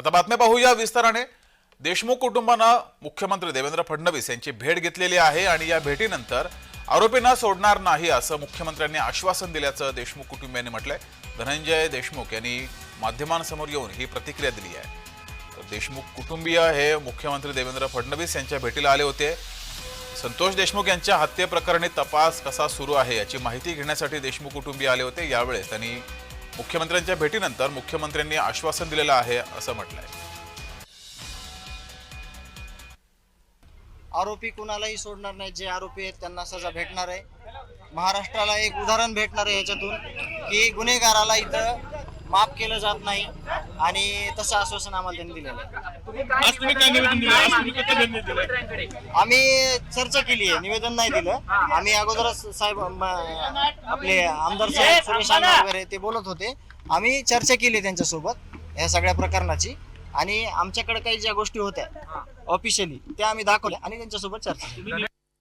आता बातम्या पाहूया विस्ताराने. देशमुख कुटुंबानं मुख्यमंत्री देवेंद्र फडणवीस यांची भेट घेतलेली आहे आणि या भेटीनंतर आरोपींना सोडणार नाही असं मुख्यमंत्र्यांनी आश्वासन दिल्याचं देशमुख कुटुंबियांनी म्हटलंय. धनंजय देशमुख यांनी माध्यमांसमोर येऊन ही प्रतिक्रिया दिली आहे. तर देशमुख कुटुंबीय हे मुख्यमंत्री देवेंद्र फडणवीस यांच्या भेटीला आले होते. संतोष देशमुख यांच्या हत्येप्रकरणी तपास कसा सुरू आहे याची माहिती घेण्यासाठी देशमुख कुटुंबीय आले होते. यावेळेस त्यांनी मुख्यमंत्र्यांच्या भेटीनंतर मुख्यमंत्र्यांनी आश्वासन दिलेलं आहे असं म्हटलंय. आरोपी कुणालाही सोडणार नाही जे आरोपी आहेत त्यांना सजा भेटणार आहे. महाराष्ट्राला एक उदाहरण भेटणार आहे याच्यातून की गुन्हेगाराला इथं माफ केलं जात नाही आणि तसं आश्वासन आम्हाला त्यांनी दिलेलं आहे. आज तुम्ही काय निवेदन दिलं? आज तुम्ही कसं निवेदन दिलं? आम्ही चर्चा केली आहे निवेदन नाही दिलं. आम्ही अगोदरच साहेब म, आपले आमदार साहेब सुरेश वगैरे ते बोलत होते. आम्ही चर्चा केली त्यांच्यासोबत ह्या सगळ्या प्रकरणाची. आणि आमच्याकडे काही ज्या गोष्टी होत्या ऑफिशियली त्या आम्ही दाखवल्या आणि त्यांच्यासोबत चर्चा केली.